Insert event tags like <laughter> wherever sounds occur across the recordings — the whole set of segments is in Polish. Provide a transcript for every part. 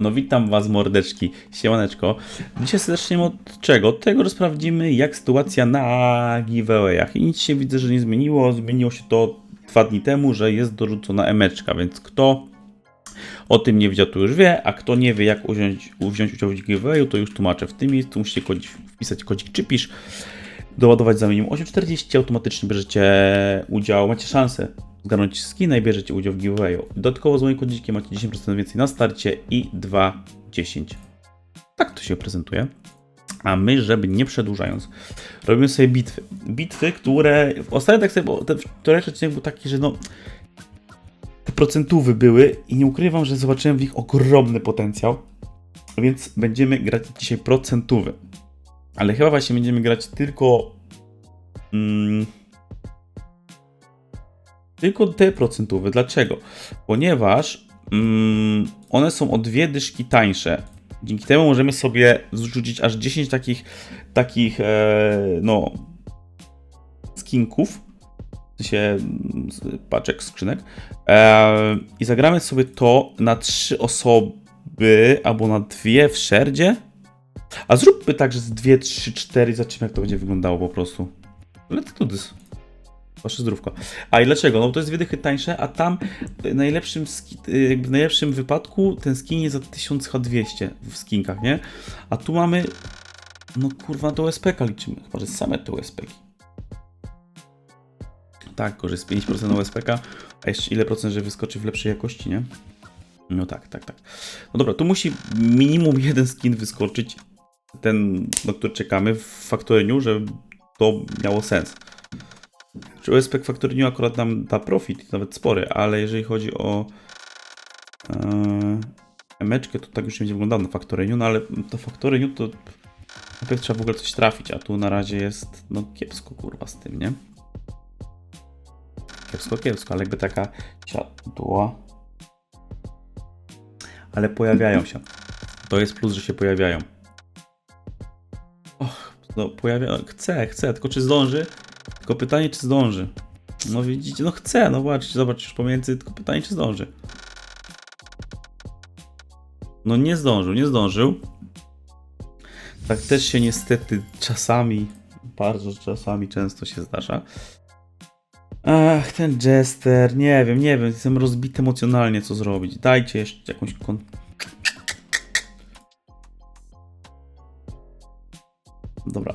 No witam was mordeczki, siemaneczko. Dzisiaj zaczniemy od czego? Od tego, że sprawdzimy jak sytuacja na giveawayach. I nic się widzę, że nie zmieniło. Zmieniło się to dwa dni temu, że jest dorzucona emeczka, więc kto o tym nie wiedział, to już wie, a kto nie wie jak wziąć, wziąć udział w giveawayu, to już tłumaczę. W tym miejscu musicie kodzik, wpisać kodzik czy pisz, doładować za minimum 8,40, automatycznie bierzecie udział, macie szansę zgarnąć skina i bierzecie udział w giveawayu. Dodatkowo z moim kodzikiem macie 10% więcej na starcie i 2,10. Tak to się prezentuje. A my, żeby nie przedłużając, robimy sobie bitwy. Bitwy, które ostatnio tak sobie, bo ten wczorajszy odcinek był taki, że no te procentówy były i nie ukrywam, że zobaczyłem w nich ogromny potencjał, więc będziemy grać dzisiaj procentówy. Ale chyba właśnie będziemy grać tylko mm, tylko te procentówe. Dlaczego? Ponieważ mm, one są o dwie dyszki tańsze. Dzięki temu możemy sobie zrzucić aż 10 takich, takich e, no, skinków, w sensie mm, paczek, skrzynek. E, I zagramy sobie to na trzy osoby albo na dwie w szerdzie. A zróbmy tak, że z dwie, trzy, cztery, zobaczymy jak to będzie wyglądało po prostu. Let's do this. Wasze zdrówko. A i dlaczego? No bo to jest dwie tańsze, a tam w najlepszym, ski- y, jakby w najlepszym wypadku ten skin jest za 1200 w skinkach, nie? A tu mamy, no kurwa, to USPK liczymy. Chyba, że same te USPki. Tak, jest 5% na USPK, a jeszcze ile procent, że wyskoczy w lepszej jakości, nie? No tak, tak, tak. No dobra, tu musi minimum jeden skin wyskoczyć, ten, na który czekamy w faktoreniu, żeby to miało sens. Czy USP Factory New akurat nam da profit, nawet spory, ale jeżeli chodzi o e, to tak już nie będzie wyglądało na Factory New, no ale to Factory New to najpierw trzeba w ogóle coś trafić, a tu na razie jest no kiepsko kurwa z tym, nie? Kiepsko, kiepsko, ale jakby taka siadła. Ale pojawiają się. To jest plus, że się pojawiają. Och, no pojawia... Chcę, chcę, tylko czy zdąży? Tylko pytanie, czy zdąży. No widzicie, no chcę, no zobaczcie, zobacz już pomiędzy, tylko pytanie, czy zdąży. No nie zdążył, nie zdążył. Tak też się niestety czasami, bardzo czasami często się zdarza. Ach, ten Jester, nie wiem, nie wiem, jestem rozbity emocjonalnie, co zrobić. Dajcie jeszcze jakąś kon... Dobra.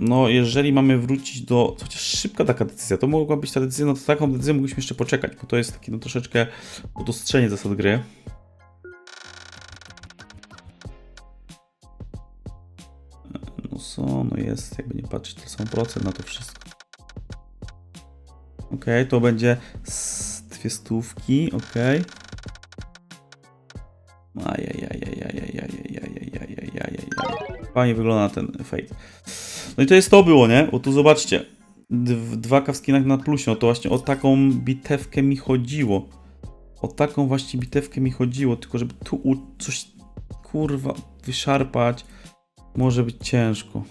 No, jeżeli mamy wrócić do. Chociaż szybka taka decyzja, to mogła być ta decyzja, no to taką decyzję mogliśmy jeszcze poczekać, bo to jest takie no troszeczkę udostrzenie zasad gry. No co, no jest, jakby nie patrzeć, to sam procent na to wszystko. Okej, to będzie s- dwie stówki, okej. Ajajajajajajajajajajajajajajajaj. Fajnie wygląda ten fade. No i to jest to było, nie? Bo tu zobaczcie. Dwa kawskinach na plusie. No to właśnie o taką bitewkę mi chodziło. O taką właśnie bitewkę mi chodziło. Tylko żeby tu coś kurwa wyszarpać może być ciężko.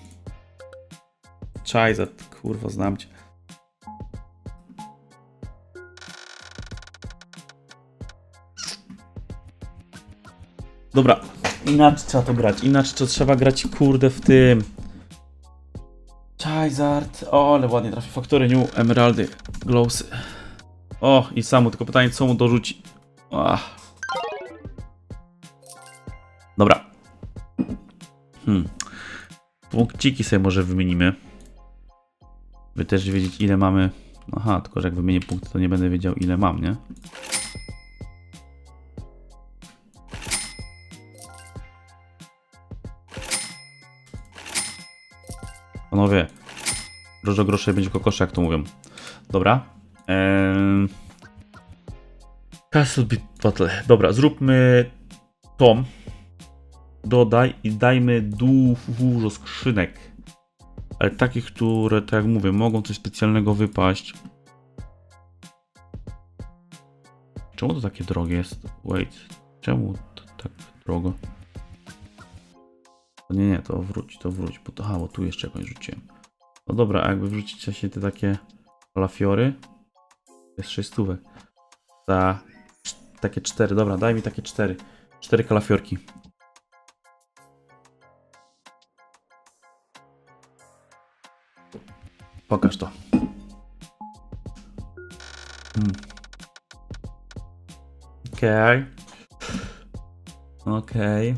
Czajzat, kurwa, znam cię. Dobra, inaczej trzeba to grać. Inaczej to trzeba grać, kurde, w tym. Charizard. O, ale ładnie trafi. Faktory New, Emeraldy, Glowsy. O, i samo, tylko pytanie, co mu dorzuci. Ach. Dobra. Hmm. Punkciki sobie może wymienimy. By też wiedzieć, ile mamy. Aha, tylko że jak wymienię punkty, to nie będę wiedział, ile mam, nie? Panowie, dużo groszy będzie kokosze, jak to mówią. Dobra. Eee... Castle Beat Battle. Dobra, zróbmy tom. Dodaj i dajmy du- dużo skrzynek. Ale takich, które, tak jak mówię, mogą coś specjalnego wypaść. Czemu to takie drogie jest? Wait. Czemu to tak drogo? Nie, nie, to wróć, to wróć, bo to, aha, bo tu jeszcze jakąś rzuciłem. No dobra, a jakby wrzucić właśnie te takie lafiory, Jest 6 stówek. Za takie 4, dobra, daj mi takie 4. 4 kalafiorki. Pokaż to. Hmm. Okej. Okej.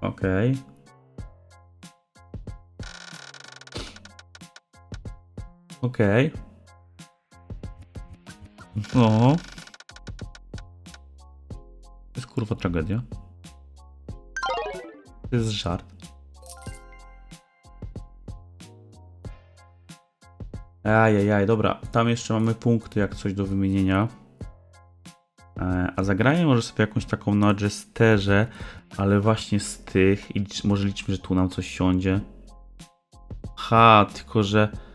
Okej. Okej. No. To jest kurwa tragedia. To jest żart. Ajajaj, dobra. Tam jeszcze mamy punkty jak coś do wymienienia. E, A zagranie może sobie jakąś taką na jesterze, ale właśnie z tych i może liczmy, że tu nam coś siądzie. Ha, tylko że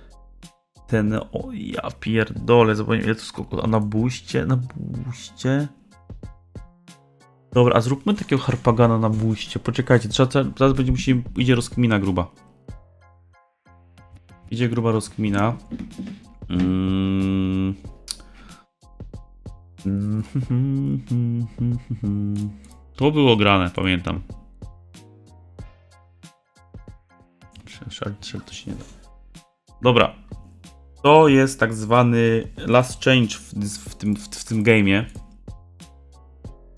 ten, o ja pierdolę, zobaczmy ile to skoku, a na buście, na buście. Dobra, a zróbmy takiego harpagana na buście, poczekajcie, trzeba, zaraz będzie musimy, idzie rozkmina gruba. Idzie gruba rozkmina. Mm. <laughs> To było grane, pamiętam. Szal, to się nie da. Dobra. To jest tak zwany last change w, w tym, w, w tym game'ie.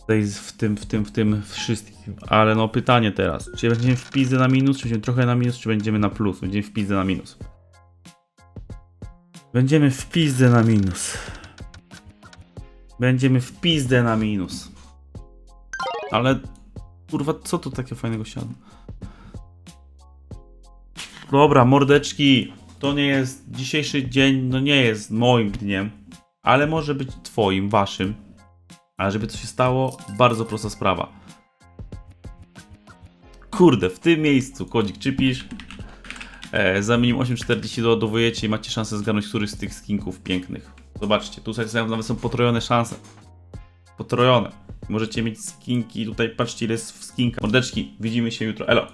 W tym, w tym, w tym wszystkim. Ale no pytanie teraz. Czy będziemy w pizdę na minus, czy będziemy trochę na minus, czy będziemy na plus? Będziemy w pizdę na minus. Będziemy w pizdę na minus. Będziemy w pizdę na minus. Ale kurwa, co tu takie fajnego siadło? Dobra, mordeczki. To nie jest dzisiejszy dzień, no nie jest moim dniem, ale może być twoim, waszym. Ale żeby to się stało, bardzo prosta sprawa. Kurde, w tym miejscu kodzik czypisz. E, za minimum 8,40 doładowujecie i macie szansę zgarnąć któryś z tych skinków pięknych. Zobaczcie, są- nawet są potrojone szanse. Potrojone. Możecie mieć skinki, tutaj patrzcie ile jest w skinkach. Mordeczki, widzimy się jutro. Elo.